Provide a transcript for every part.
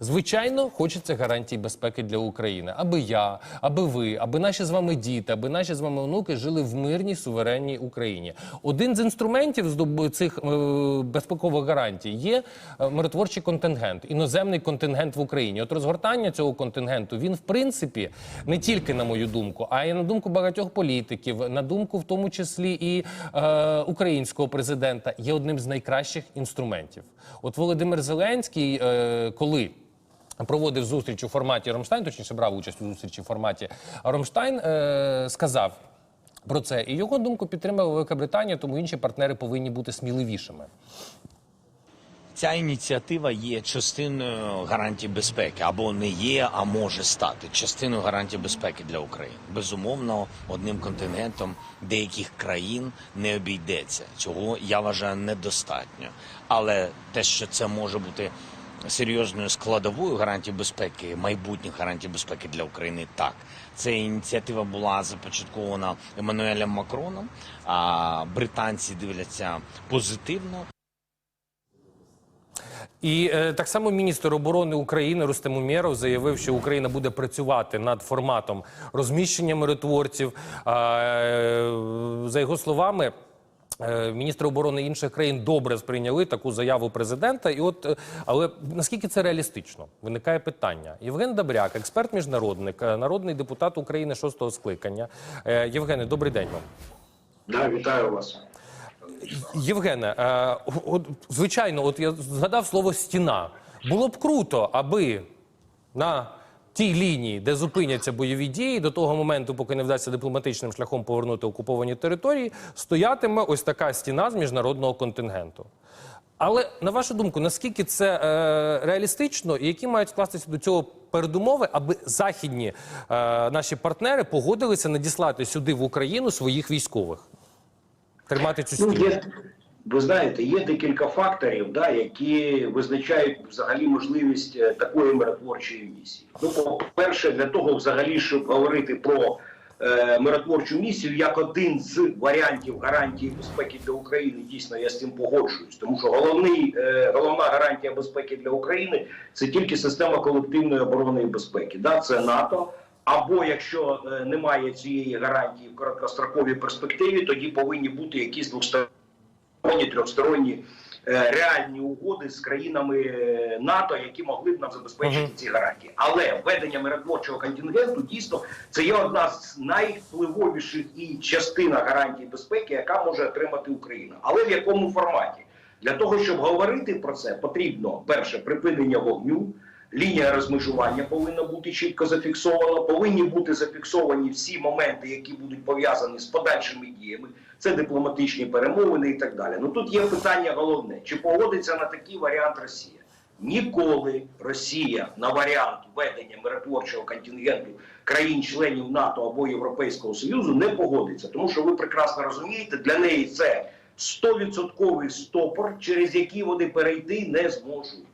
Звичайно, хочеться гарантій безпеки для України, аби я, аби ви, аби наші з вами діти, аби наші з вами онуки жили в мирній суверенній Україні. Один з інструментів здоб- цих е, безпекових гарантій є е, миротворчий контингент, іноземний контингент в Україні. От розгортання цього контингенту він в принципі не тільки на мою думку, а й на думку багатьох політиків, на думку в тому числі і е, українського президента, є одним з найкращих інструментів. От Володимир Зеленський, е, коли проводив зустріч у форматі Ромштайн, точніше брав участь у зустрічі в форматі Ромштайн, е, сказав про це. І його думку підтримала Велика Британія, тому інші партнери повинні бути сміливішими. Ця ініціатива є частиною гарантії безпеки або не є, а може стати частиною гарантії безпеки для України. Безумовно, одним континентом деяких країн не обійдеться. Цього я вважаю недостатньо. Але те, що це може бути серйозною складовою гарантії безпеки, майбутніх гарантій безпеки для України, так ця ініціатива була започаткована Еммануелем Макроном. А британці дивляться позитивно. І е, так само міністр оборони України Рустем Умєров заявив, що Україна буде працювати над форматом розміщення миротворців. Е, за його словами. Е, Міністри оборони інших країн добре сприйняли таку заяву президента. І от, е, але наскільки це реалістично? Виникає питання. Євген Добряк, експерт міжнародник, е, народний депутат України шостого скликання. Євгене, добрий день вам. Да, вітаю вас. Євгене, от, звичайно, от я згадав слово стіна. Було б круто, аби на тій лінії, де зупиняться бойові дії, до того моменту, поки не вдасться дипломатичним шляхом повернути окуповані території, стоятиме ось така стіна з міжнародного контингенту. Але на вашу думку, наскільки це е, реалістично, і які мають скластися до цього передумови, аби західні е, наші партнери погодилися надіслати сюди в Україну своїх військових? Тримати цю Ну, стіну. Ви знаєте, є декілька факторів, да, які визначають взагалі можливість е, такої миротворчої місії. Ну, по-перше, для того, взагалі, щоб говорити про е, миротворчу місію як один з варіантів гарантії безпеки для України, дійсно я з цим погоджуюсь, тому що головний, е, головна гарантія безпеки для України це тільки система колективної оборони і безпеки. Да, це НАТО. Або якщо е, немає цієї гарантії в короткостроковій перспективі, тоді повинні бути якісь двосторонні, трьохсторонні е, реальні угоди з країнами е, НАТО, які могли б нам забезпечити ці гарантії. Але введення миротворчого контингенту дійсно це є одна з найвпливовіших і частина гарантій безпеки, яка може отримати Україна. Але в якому форматі? Для того щоб говорити про це, потрібно перше припинення вогню. Лінія розмежування повинна бути чітко зафіксована. Повинні бути зафіксовані всі моменти, які будуть пов'язані з подальшими діями. Це дипломатичні перемовини і так далі. Ну тут є питання головне: чи погодиться на такий варіант Росія? Ніколи Росія на варіант введення миротворчого контингенту країн-членів НАТО або Європейського Союзу не погодиться, тому що ви прекрасно розумієте, для неї це 100% стопор, через який вони перейти не зможуть.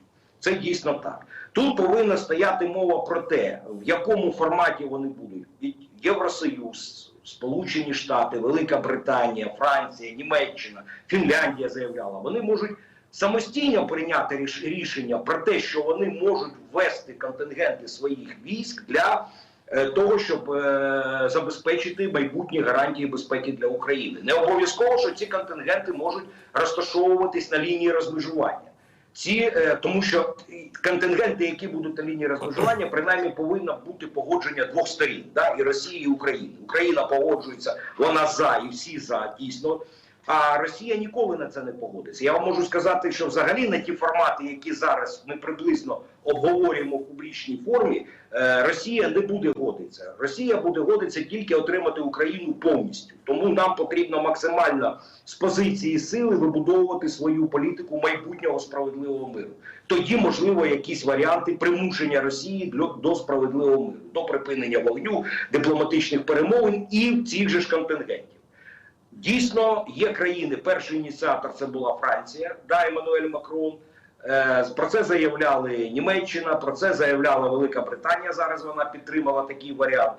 Це дійсно так. Тут повинна стояти мова про те, в якому форматі вони будуть. Євросоюз, Сполучені Штати, Велика Британія, Франція, Німеччина, Фінляндія заявляла, вони можуть самостійно прийняти ріш- рішення про те, що вони можуть ввести контингенти своїх військ для е, того, щоб е, забезпечити майбутні гарантії безпеки для України. Не обов'язково, що ці контингенти можуть розташовуватись на лінії розмежування. Ці е, тому, що контингенти, які будуть на лінії розмежування, принаймні повинно бути погодження двох сторін, да, і Росії, і України. Україна погоджується, вона за і всі за дійсно. А Росія ніколи на це не погодиться. Я вам можу сказати, що взагалі на ті формати, які зараз ми приблизно обговорюємо в публічній формі, е, Росія не буде годитися. Росія буде годитися тільки отримати Україну повністю. Тому нам потрібно максимально з позиції сили вибудовувати свою політику майбутнього справедливого миру. Тоді можливо якісь варіанти примушення Росії до справедливого миру, до припинення вогню, дипломатичних перемовин і цих же ж контингентів. Дійсно, є країни. Перший ініціатор це була Франція, да, Еммануель Макрон. Е, Про це заявляли Німеччина, про це заявляла Велика Британія. Зараз вона підтримала такий варіант.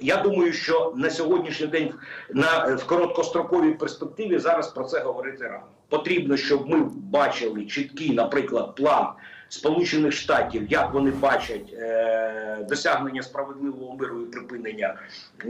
Я думаю, що на сьогоднішній день на в короткостроковій перспективі зараз про це говорити рано. Потрібно, щоб ми бачили чіткий, наприклад, план Сполучених Штатів, як вони бачать е, досягнення справедливого миру і припинення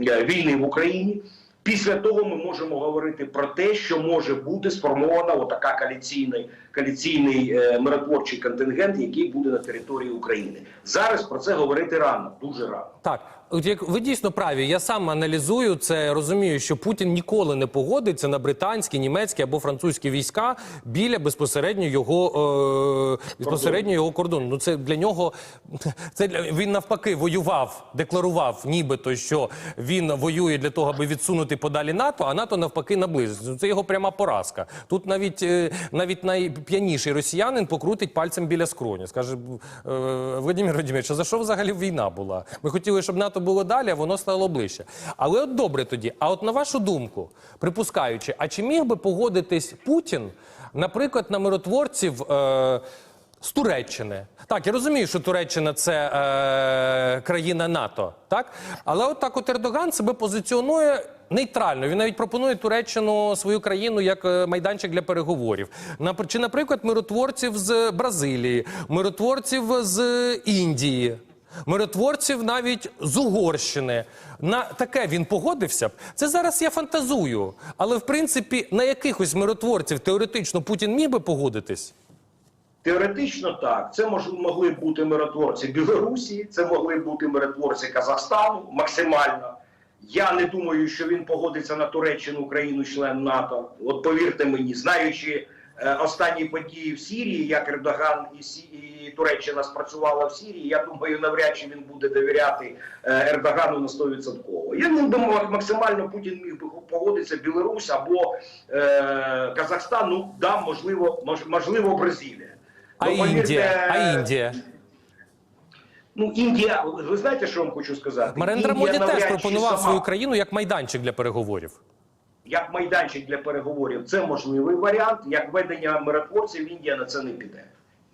е, війни в Україні. Після того ми можемо говорити про те, що може бути сформована отака коаліційний, коаліційний е, миротворчий контингент, який буде на території України. Зараз про це говорити рано, дуже рано. Так, ви дійсно праві. Я сам аналізую це, розумію, що Путін ніколи не погодиться на британські, німецькі або французькі війська біля безпосередньо його е, безпосередньо його кордону. Ну це для нього це для він навпаки воював, декларував, нібито що він воює для того, аби відсунути подалі НАТО, а НАТО навпаки наблизиться. Ну, Це його пряма поразка. Тут навіть е, навіть найп'яніший росіянин покрутить пальцем біля скроні. Скаже е, Владимир Владимирович, а за що взагалі війна була? Ми хотіли, щоб НАТО було далі, воно стало ближче. Але от добре тоді. А от на вашу думку, припускаючи, а чи міг би погодитись Путін, наприклад, на миротворців? Е, з Туреччини. Так, я розумію, що Туреччина це е, країна НАТО, так? Але от так от Ердоган себе позиціонує нейтрально. Він навіть пропонує Туреччину свою країну як е, майданчик для переговорів. Чи, наприклад, миротворців з Бразилії, миротворців з Індії. Миротворців навіть з Угорщини на таке він погодився б. Це зараз я фантазую. Але в принципі на якихось миротворців теоретично Путін міг би погодитись. Теоретично так, це мож, могли бути миротворці Білорусі, це могли бути миротворці Казахстану максимально. Я не думаю, що він погодиться на Туреччину, Україну, член НАТО. От повірте мені, знаючи останні події в Сірії, як Ердоган і, Сі, і Туреччина спрацювала в Сірії, я думаю, навряд чи він буде довіряти е, Ердогану на 100%. Я не думаю, максимально Путін міг би погодитися Білорусь або е, Казахстан. Ну да, можливо, мож, можливо, Бразилія. А Ну, повірте, Індія? А Індія? Ну, Індія, ви знаєте, що я вам хочу сказати? Марендра Моді теж пропонував сама, свою країну як майданчик для переговорів. Як майданчик для переговорів. Це можливий варіант. Як ведення миротворців, Індія на це не піде.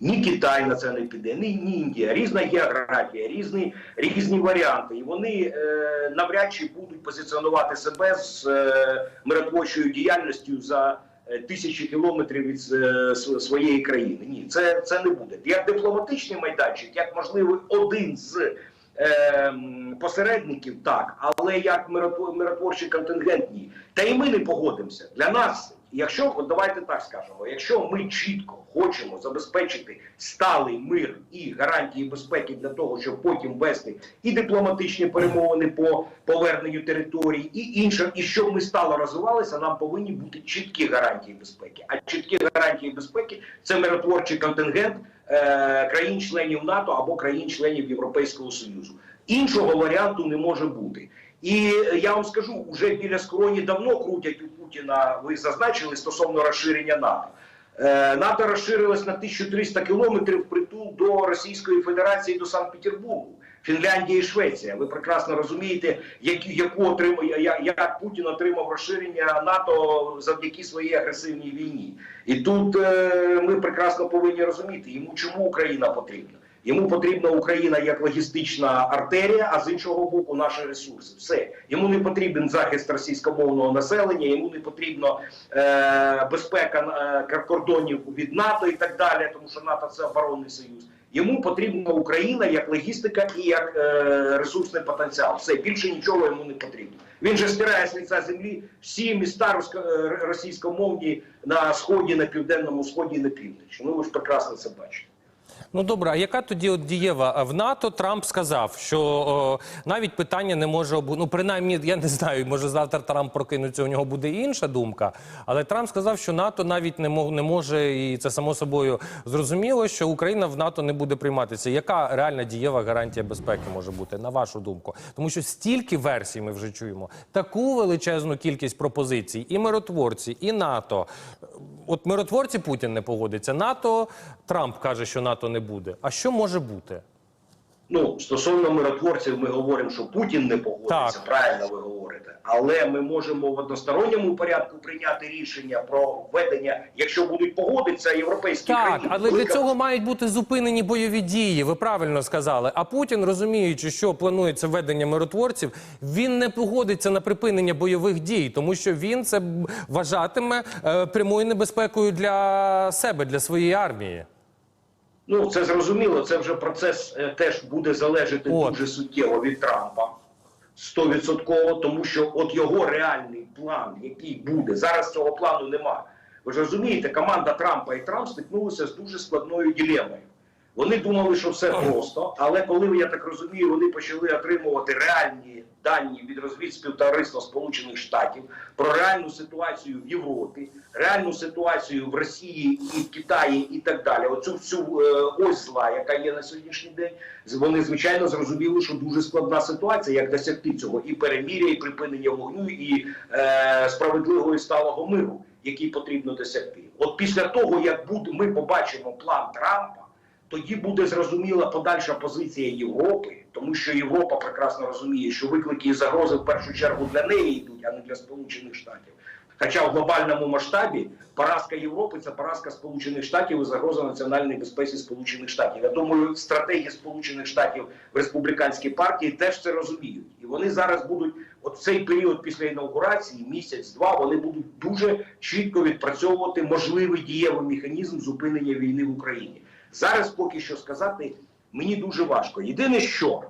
Ні Китай на це не піде, ні, Індія. Різна географія, різні, різні варіанти. І вони е, навряд чи будуть позиціонувати себе з е, миротворчою діяльністю за е, тисячі кілометрів від е, своєї країни. Ні, це, це не буде. Як дипломатичний майданчик, як можливий один з ем, посередників, так, але як миротво- миротворчий контингент ні. Та і ми не погодимося. Для нас, якщо от давайте так скажемо, якщо ми чітко хочемо забезпечити сталий мир і гарантії безпеки для того, щоб потім вести і дипломатичні перемовини по поверненню територій, і інше, і щоб ми стало розвивалися, нам повинні бути чіткі гарантії безпеки. А чіткі гарантії безпеки це миротворчий контингент е, країн-членів НАТО або країн-членів Європейського Союзу. Іншого варіанту не може бути. І е, я вам скажу, вже біля скроні давно крутять у Путіна. Ви зазначили стосовно розширення НАТО. Е, НАТО розширилось на 1300 кілометрів притул до Російської Федерації до Санкт-Петербургу, Фінляндія і Швеція. Ви прекрасно розумієте, як, яку отримує як, як Путін отримав розширення НАТО завдяки своїй агресивній війні. І тут е, ми прекрасно повинні розуміти, йому чому Україна потрібна. Йому потрібна Україна як логістична артерія, а з іншого боку, наші ресурси. Все йому не потрібен захист російськомовного населення, йому не потрібно е, безпека е, кордонів від НАТО і так далі, тому що НАТО це оборонний союз. Йому потрібна Україна як логістика і як е, ресурсний потенціал. Все більше нічого йому не потрібно. Він же стирає з лиця землі всі міста е, російськомовні на сході, на південному сході на півночі. Ну ви ж прекрасно це бачите. Ну добре, а яка тоді от дієва в НАТО Трамп сказав, що о, навіть питання не може обу... Ну, принаймні, я не знаю, може завтра Трамп прокинеться, у нього буде інша думка. Але Трамп сказав, що НАТО навіть не мог не може, і це само собою зрозуміло, що Україна в НАТО не буде прийматися. Яка реальна дієва гарантія безпеки може бути, на вашу думку? Тому що стільки версій ми вже чуємо, таку величезну кількість пропозицій, і миротворці, і НАТО. От миротворці Путін не погодиться. НАТО Трамп каже, що НАТО не буде. А що може бути? Ну, стосовно миротворців, ми говоримо, що Путін не погодиться, Так. правильно ви говорите. Але ми можемо в односторонньому порядку прийняти рішення про введення, якщо будуть погодитися європейські Так, країни. але для цього мають бути зупинені бойові дії. Ви правильно сказали. А Путін, розуміючи, що планується введення миротворців, він не погодиться на припинення бойових дій, тому що він це вважатиме е, прямою небезпекою для себе, для своєї армії. Ну це зрозуміло. Це вже процес е, теж буде залежати От. дуже суттєво від Трампа. Стовідсотково, тому що от його реальний план, який буде зараз, цього плану нема. Ви ж розумієте, команда Трампа і Трамп стикнулися з дуже складною ділемою. Вони думали, що все просто, але коли я так розумію, вони почали отримувати реальні дані від розвідспівтовариства Сполучених Штатів про реальну ситуацію в Європі, реальну ситуацію в Росії і в Китаї, і так далі. Оцю всю е, ось зла, яка є на сьогоднішній день, вони звичайно зрозуміли, що дуже складна ситуація, як досягти цього і переміря, і припинення вогню, і е, справедливого і сталого миру, який потрібно досягти. От після того, як буде, ми побачимо план Трампа тоді буде зрозуміла подальша позиція Європи, тому що Європа прекрасно розуміє, що виклики і загрози в першу чергу для неї йдуть, а не для Сполучених Штатів. Хоча в глобальному масштабі поразка Європи це поразка Сполучених Штатів і загроза національної безпеці Сполучених Штатів. Я думаю, стратегії Сполучених Штатів в республіканській партії теж це розуміють, і вони зараз будуть от цей період після інаугурації, місяць-два, вони будуть дуже чітко відпрацьовувати можливий дієвий механізм зупинення війни в Україні. Зараз поки що сказати мені дуже важко. Єдине, що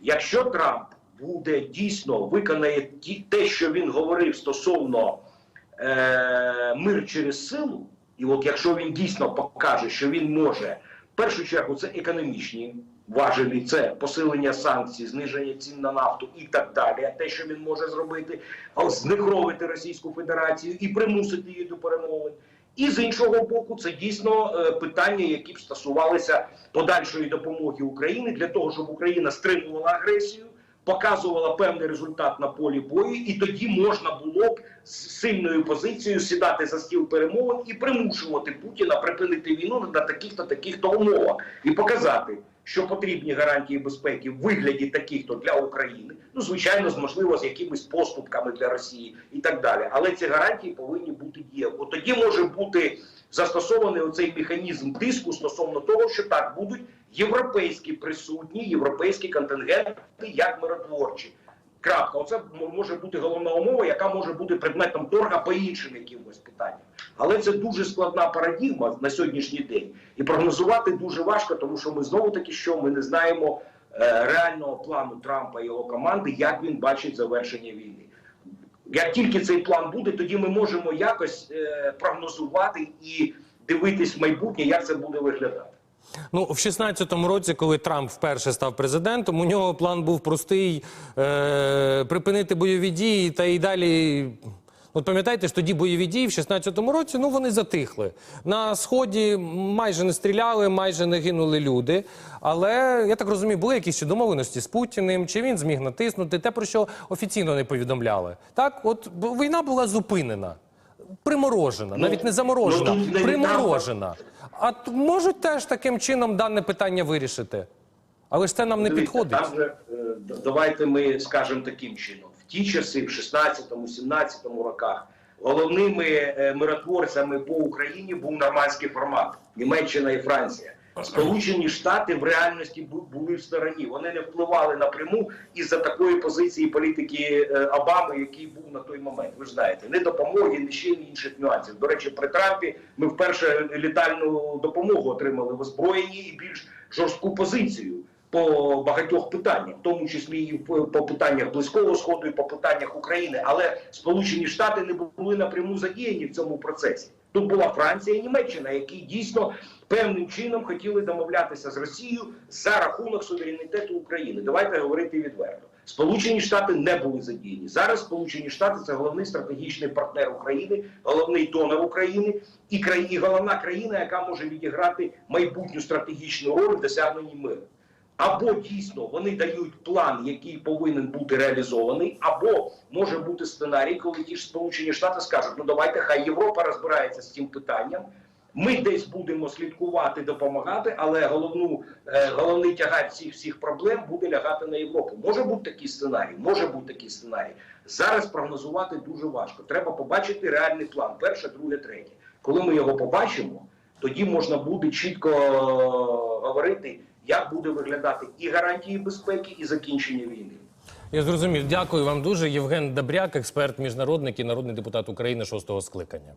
якщо Трамп буде дійсно виконає те, що він говорив стосовно е, мир через силу, і от якщо він дійсно покаже, що він може, в першу чергу, це економічні важелі, це посилення санкцій, зниження цін на нафту і так далі. Те, що він може зробити, знекровити Російську Федерацію і примусити її до перемовин. І з іншого боку, це дійсно е, питання, які б стосувалися подальшої допомоги Україні для того, щоб Україна стримувала агресію, показувала певний результат на полі бою, і тоді можна було б з сильною позицією сідати за стіл перемовин і примушувати Путіна припинити війну на таких-то таких-то умовах. І показати, що потрібні гарантії безпеки в вигляді таких-то для України. Ну звичайно, з можливо з якимись поступками для Росії і так далі. Але ці гарантії повинні бути дієві. От тоді може бути застосований оцей механізм тиску стосовно того, що так будуть європейські присутні, європейські контингенти як миротворчі. Крапка, оце може бути головна умова, яка може бути предметом торга по іншим якимось питанням. Але це дуже складна парадігма на сьогоднішній день, і прогнозувати дуже важко, тому що ми знову таки що ми не знаємо е, реального плану Трампа і його команди, як він бачить завершення війни. Як тільки цей план буде, тоді ми можемо якось е, прогнозувати і дивитись в майбутнє, як це буде виглядати. Ну, в 16-му році, коли Трамп вперше став президентом, у нього план був простий е- припинити бойові дії та і далі. От пам'ятаєте ж тоді бойові дії в 16-му році, ну вони затихли. На сході майже не стріляли, майже не гинули люди. Але я так розумію, були якісь ще домовленості з Путіним, чи він зміг натиснути те, про що офіційно не повідомляли. Так, от війна була зупинена, приморожена, навіть не заморожена, ну, приморожена. А можуть теж таким чином дане питання вирішити. Але ж це нам не Дивіться, підходить. Там же, е, давайте ми скажемо таким чином: в ті часи, в 16-му, 17-му роках, головними е, миротворцями по Україні був нормандський формат Німеччина і Франція. Сполучені Штати в реальності були в стороні. Вони не впливали напряму із-за такої позиції політики е, Обами, який був на той момент. Ви ж знаєте, не допомоги, не ще інших нюансів. До речі, при Трампі ми вперше літальну допомогу отримали в озброєнні і більш жорстку позицію по багатьох питаннях, в тому числі і по питаннях близького сходу, і по питаннях України. Але Сполучені Штати не були напряму задіяні в цьому процесі. Тут була Франція і Німеччина, які дійсно певним чином хотіли домовлятися з Росією за рахунок суверенітету України. Давайте говорити відверто. Сполучені Штати не були задіяні. Зараз Сполучені Штати це головний стратегічний партнер України, головний донор України і краї, і головна країна, яка може відіграти майбутню стратегічну роль в досягненні миру. Або дійсно вони дають план, який повинен бути реалізований, або може бути сценарій, коли ті ж Сполучені Штати скажуть: ну давайте хай Європа розбирається з цим питанням. Ми десь будемо слідкувати, допомагати, але головну е, головний тягар всіх всіх проблем буде лягати на Європу. Може бути такий сценарій, може бути такий сценарій. Зараз прогнозувати дуже важко. Треба побачити реальний план. Перше, друге, третє. Коли ми його побачимо, тоді можна буде чітко е, говорити, як буде виглядати і гарантії безпеки, і закінчення війни. Я зрозумів. Дякую вам дуже. Євген Добряк, експерт, міжнародник і народний депутат України шостого скликання.